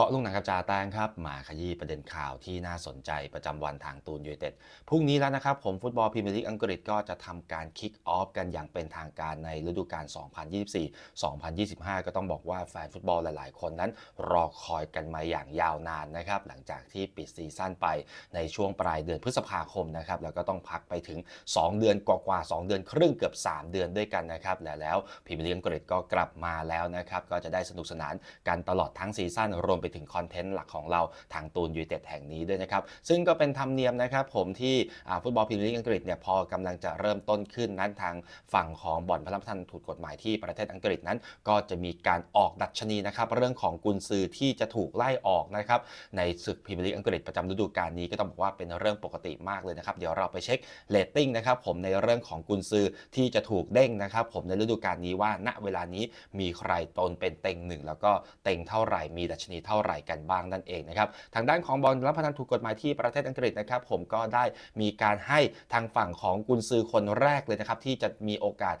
าะลุงหนังกับจาแตงครับมาขยี้ประเด็นข่าวที่น่าสนใจประจำวันทางตูนยูเต็ดพรุ่งนี้แล้วนะครับ ผมฟุตบอลพรีเมียร์ลีกอังกฤษก็จะทำการคิกออฟกันอย่างเป็นทางการในฤดูกาล 2024-2025 ก็ต้องบอกว่าแฟนฟุตบอลหลาย ๆ คนนั้นรอคอยกันมาอย่างยาวนานนะครับ หลังจากที่ปิดซีซั่นไปในช่วงปลายเดือนพฤษภาคมนะครับแล้วก็ต้องพักไปถึง 2 เดือนกว่าๆ2เดือนครึ่งเกือบ 3 เดือนด้วยกันนะครับและแล้วพรีเมียร์ลีกอังกฤษก็กลับมาแล้วนะครับก็จะได้สนุกสนานกันตลอดทั้งซีซั่นรวมไปถึงคอนเทนต์หลักของเราทางตูนยูเต็ดแห่งนี้ด้วยนะครับ ซึ่งก็เป็นธรรมเนียมนะครับผมที่ฟุตบอลพรีเมียร์ลีกอังกฤษเนี่ยพอกำลังจะเริ่มต้นขึ้นนั้นทางฝั่งของบ่อนพระราชทานถูกกฎหมายที่ประเทศอังกฤษนั้น ก็จะมีการออกดัชนีนะครับเรื่องของกุนซือที่จะถูกไล่ออกนะครับในศึกพรีเมียร์ลีกอังกฤษประจำฤดูกาลนี้ก็ต้องบอกว่าเป็นเรื่องปกติมากเลยนะครับเดี๋ยวเราไปเช็คเรตติ้งนะครับผมในเรื่องของกุนซือที่จะถูกเด้งนะครับผมในฤดูกาลนี้ว่าณเวลานี้มีใครตนเป็นเต็งหนึ่งแล้วก็เต็งเท่าไหร่มีดัชนีเท่าไหร่กันบ้างนั่นเองนะครับทางด้านของบอลรับพนันถูกกฎหมายที่ประเทศอังกฤษนะครับผมก็ได้มีการให้ทางฝั่งของกุนซือคนแรกเลยนะครับที่จะมีโอกาส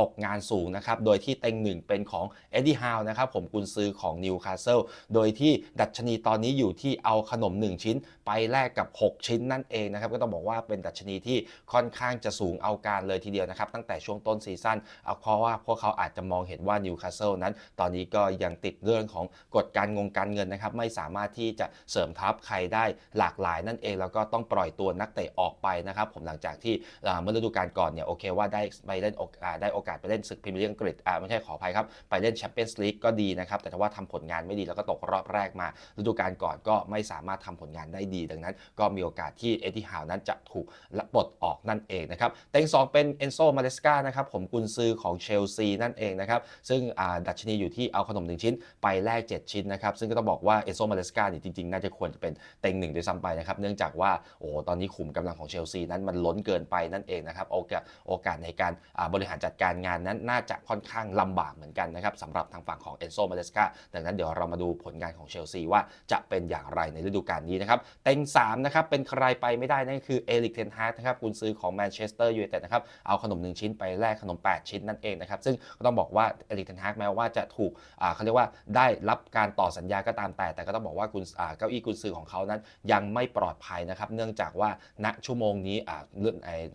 ตกงานสูงนะครับโดยที่เต็งหนึ่งเป็นของเอ็ดดี้ฮาวนะครับผมกุนซือของนิวคาสเซิลโดยที่ดัชนีตอนนี้อยู่ที่เอาขนม 1 ชิ้น ไปแลกกับ 6 ชิ้นนั่นเองนะครับก็ต้องบอกว่าเป็นดัชนีที่ค่อนข้างจะสูงเอาการเลยทีเดียวนะครับตั้งแต่ช่วงต้นซีซั่นเอาเพราะว่าพวกเขาอาจจะมองเห็นว่านิวคาสเซิลนั้น ตอนนี้ก็ยังติดเรื่องของกฎการงงการการเงินนะครับไม่สามารถที่จะเสริมทัพใครได้หลากหลายนั่นเองแล้วก็ต้องปล่อยตัวนักเตะออกไปนะครับผมหลังจากที่เมื่อฤดูกาลก่อนเนี่ยโอเคว่าได้ไปเล่นได้โอกาสไปเล่นศึกพรีเมียร์ลีกอังกฤษไม่ใช่ขออภัยครับ ไปเล่นแชมเปี้ยนส์ลีกก็ดีนะครับ แต่ว่าทำผลงานไม่ดีแล้วก็ตกรอบแรกมาฤดูกาลก่อนก็ไม่สามารถทำผลงานได้ดี ดังนั้น ก็มีโอกาสที่เอ็ดดิฮาวนั้นจะถูกปลดออกนั่นเองนะครับเต็ง2เป็นเอนโซมาเลสกานะครับผมกุนซือของเชลซีนั่นเองนะครับซึ่งดัชนีอยู่ที่เอาขนม1ชิ้นไปแลก7 ชิ้นนะครับซึ่งก็ต้องบอกว่าเอนโซมาเลสกาเนี่ยจริงๆ น่าจะควรจะเป็นเต็งหนึ่งด้วยซ้ำไปนะครับ เนื่องจากว่าโอ้ตอนนี้ขุมกำลังของเชลซีนั้นมันล้นเกินไปนั่นเองนะครับโอกาสโอกาสในการบริหารจัดการงานนั้นน่าจะค่อนข้างลำบากเหมือนกันนะครับสำหรับทางฝั่งของเอนโซมาเลสกาดังนั้นเดี๋ยวเรามาดูผลงานของเชลซีว่าจะเป็นอย่างไรในฤดูกาลนี้นะครับเต็ง3นะครับเป็นใครไปไม่ได้นั่นคือเอลิกเทนฮาร์ดนะครับกุนซือของแมนเชสเตอร์ยูไนเต็ดนะครับเอาขนม 1 ชิ้นไปแลกขนม 8 ชิ้นนั่นเองนะครับซึ่งก็ต้องบอกว่าเอลิกเทนฮาร์แม้ว่าจะถูกเขาเรียกว่าได้รับการต่อสัญญาก็ตามแต่ แต่ก็ต้องบอกว่าคุณเก้าอี้กุนซือของเขานั้นยังไม่ปลอดภัยนะครับ เนื่องจากว่าณชั่วโมงนี้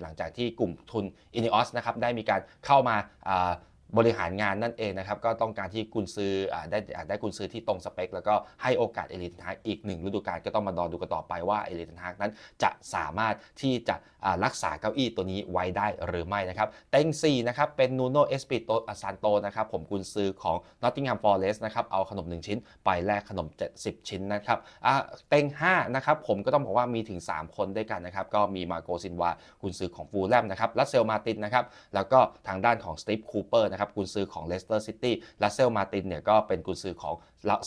หลังจากที่กลุ่มทุนอินิออสนะครับได้มีการเข้ามา บริหารงานนั่นเองนะครับ ก็ต้องการที่กุนซือได้ได้กุนซือที่ตรงสเปค แล้วก็ให้โอกาสเอลิทนฮากอีกหนึ่งฤดูกาลก็ต้องมาดอดูกันต่อไปว่าเอลิทนฮากนั้นจะสามารถที่จะรักษาเก้าอี้ตัวนี้ไว้ได้หรือไม่นะครับ เต็ง4นะครับเป็นนูโนเอสปิโตซานโตนะครับผมกุนซือของนอตติงแฮมฟอร์เรสต์นะครับเอาขนม 1 ชิ้น ไปแลกขนม 70 ชิ้นนะครับเต็ง5นะครับผมก็ต้องบอกว่ามีถึง 3 คนด้วยกันนะครับก็มีมาโกซินวากุนซือของฟูลแลมนะครับลัสเซลมาตินนะครับแล้วก็ทางด้านของสตีฟคูเปอร์นะครับกุนซือของเลสเตอร์ซิตี้ลัสเซลมาตินเนี่ยก็เป็นกุนซือของ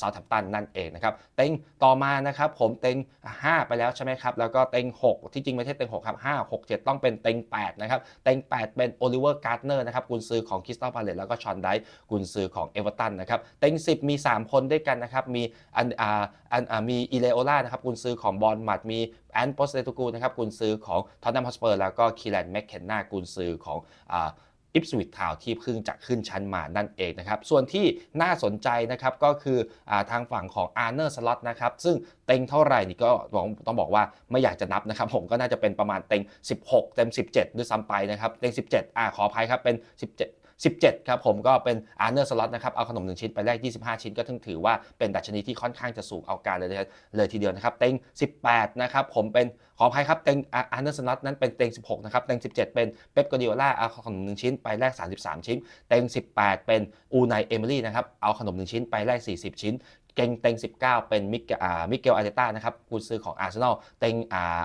ซาท์แฮมป์ตันนั่นเองนะครับเต็งต่อมานะครับผมเต็ง 5 ไปแล้วใช่ไหมครับ แล้วก็เต็ง 6 ที่จริงไม่ใช่เต็ง 6 ครับ 5 6 7 ต้องเป็นเต็ง 8 นะครับ เต็ง 8 เป็นโอลิเวอร์การ์เนอร์นะครับกุนซือของคริสตัลพาเลตแล้วก็ชอนไดกุนซือของเอเวอร์ตันนะครับเต็ง 10 มี 3 คนด้วยกันนะครับมีอันอ่าอันอ่ามีอีเลโอล่านะครับกุนซือของบอลมัดมีแอนโปสเตตูกูนะครับกุนซือของทอนนัมฮอสเปอร์แล้วก็คีแลนแมคเคนนากุนซือของอ่า อิปสวิตทาวที่เพิ่งจะขึ้นชั้นมานั่นเองนะครับ ส่วนที่น่าสนใจนะครับก็คืออทางฝั่งของอาร์เนอร์สล็อตนะครับซึ่งเต็งเท่าไหร่นี่ก็ต้องบอกว่าไม่อยากจะนับนะครับ ผมก็น่าจะเป็นประมาณเต็ง 16 เต็ม 17 ด้วยซ้ำไปนะครับ เต็ง 17 อ่าขออภัยครับเป็น 17 17 ครับผมก็เป็นอาร์เนอร์สล็อตนะครับ เอาขนม 1 ชิ้นไปแลก 25 ชิ้นก็ถึงถือว่าเป็นดัชนีที่ค่อนข้างจะสูงเอาการเลยเลยทีเดียวนะครับ เต็ง 18 นะครับ ผมเป็นขออภัยครับ เต็งอาร์เนอร์สล็อตนั้นเป็นเต็ง 16 นะครับ เต็ง 17 เป็นเป๊ปกอดิโอล่าเอาขนม 1 ชิ้นไปแลก 33 ชิ้น เต็ง 18 เป็นอูไนเอมิลี่นะครับ เอาขนม 1 ชิ้นไปแลก 40 ชิ้นเก่งเต็ง 19 เป็นมิเกลมิเกลอาร์เตต้านะครับกุนซือของอาร์เซนอลเต็ง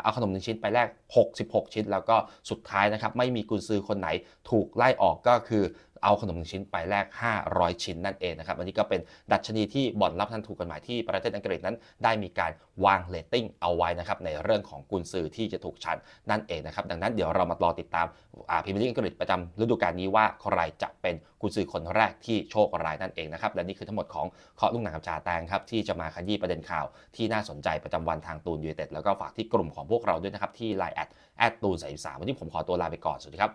เอาขนม1ชิ้นไปแลก 66 ชิ้น แล้วก็สุดท้ายนะครับ ไม่มีกุนซือคนไหนถูกไล่ออกก็คือ เอาขนมหนึ่งชิ้นไปแลก 500 ชิ้นนั่นเองนะครับ อันนี้ก็เป็นดัชนีที่บ่อนรับทันถูกกฎหมายที่ประเทศอังกฤษนั้นได้มีการวางเลตติ้งเอาไว้นะครับในเรื่องของกุนซือที่จะถูกชันนั่นเองนะครับ ดังนั้นเดี๋ยวเรามารอติดตามพรีเมียร์ลีกอังกฤษประจำฤดูกาลนี้ว่าใครจะเป็นกุนซือคนแรกที่โชคร้ายนั่นเองนะครับ และนี่คือทั้งหมดของเคาะลุงหนังกับจ่าแตงครับที่จะมาขยี้ประเด็นข่าวที่น่าสนใจประจำวันทางตูนยูเต็ดแล้วก็ฝากที่กลุ่มของพวกเราด้วยนะครับที่ไลน์แอดแอดตูนสายสามวันนี้ผมขอตัวลาไปก่อนสวัสดีครับ